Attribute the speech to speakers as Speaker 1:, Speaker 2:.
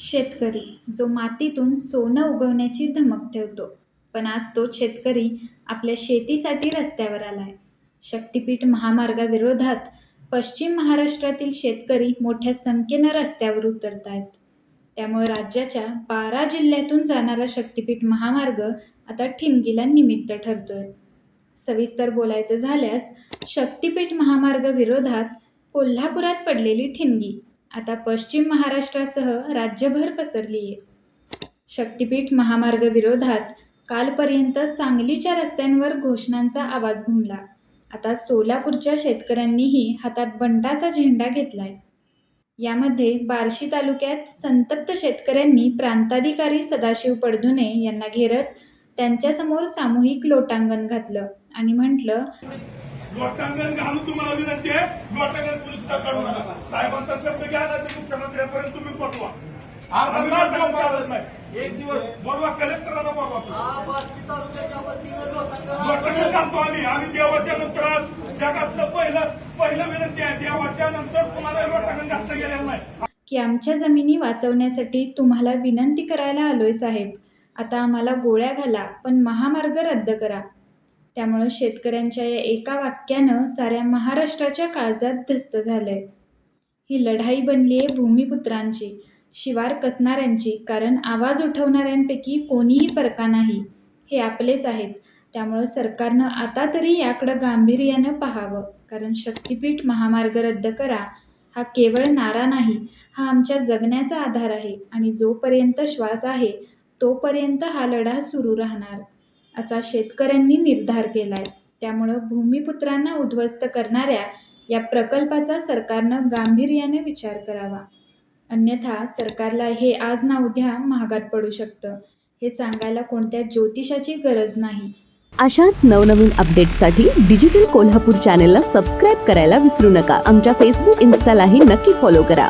Speaker 1: शेतकरी जो मातीतून सोनं उगवण्याची धमक ठेवतो. पण आज तोच शेतकरी आपल्या शेतीसाठी रस्त्यावर आलाय. शक्तीपीठ महामार्गाविरोधात पश्चिम महाराष्ट्रातील शेतकरी मोठ्या संख्येनं रस्त्यावर उतरत आहेत त्यामुळे राज्याच्या बारा जिल्ह्यातून जाणारा शक्तीपीठ महामार्ग आता ठिणगीला निमित्त ठरतोय. सविस्तर बोलायचं झाल्यास शक्तिपीठ महामार्ग विरोधात कोल्हापुरात पडलेली ठिणगी आता पश्चिम महाराष्ट्रासह राज्यभर पसरली आहे. शक्तिपीठ महामार्ग विरोधात कालपर्यंत सांगलीच्या रस्त्यांवर घोषणांचा आवाज घुमला. आता सोलापूरच्या शेतकऱ्यांनीही हातात बंडाचा झेंडा घेतलाय. यामध्ये बार्शी तालुक्यात संतप्त शेतकऱ्यांनी प्रांताधिकारी सदाशिव पडदुने यांना घेरत त्यांच्यासमोर सामूहिक लोटांगण घातलं आणि म्हटलं
Speaker 2: लोटांगण घालून तुम्हाला विनंती आहे लोटांगण पोलीस सुद्धा काढू नका. साहेबांचा शब्द घ्या ना ते मुख्यमंत्र्यांपर्यंत तुम्ही नाही.
Speaker 3: एक दिवस
Speaker 2: बोलवा.
Speaker 3: हा वतीनं लोटांगण
Speaker 2: लोटांगण घालतो आम्ही. आम्ही देवाच्या नंतर आज जगातलं पहिलं पहिलं विनंती आहे. देवाच्या नंतर तुम्हाला लोटांगण घातलं गेलेलं नाही.
Speaker 1: की आमच्या जमिनी वाचवण्यासाठी तुम्हाला विनंती करायला आलोय साहेब. आता आम्हाला गोळ्या घाला पण महामार्ग रद्द करा. त्यामुळं शेतकऱ्यांच्या या एका वाक्यानं साऱ्या महाराष्ट्राच्या काळजात धस्त झालंय. ही लढाई बनली आहे भूमिपुत्रांची शिवार कसणाऱ्यांची कारण आवाज उठवणाऱ्यांपैकी कोणीही परका नाही हे आपलेच आहेत. त्यामुळं सरकारनं आता तरी याकडं गांभीर्यानं पाहावं कारण शक्तिपीठ महामार्ग रद्द करा हा केवळ नारा नाही हा आमच्या जगण्याचा आधार आहे आणि जोपर्यंत श्वास आहे तोपर्यंत हा लढा सुरू राहणार. असा शेतकऱ्यांनी निर्धार केलाय. त्यामुळं भूमिपुत्रांना उद्ध्वस्त करणाऱ्या या प्रकल्पाचा सरकारनं गांभीर्याने विचार करावा. अन्यथा सरकारला हे आज ना उद्या महागात पडू शकतं. हे सांगायला कोणत्या ज्योतिषाची गरज नाही.
Speaker 4: अशाच नवनवीन अपडेट्ससाठी डिजिटल कोल्हापूर चॅनेलला सबस्क्राईब करायला विसरू नका. आमच्या फेसबुक इन्स्टालाही नक्की फॉलो करा.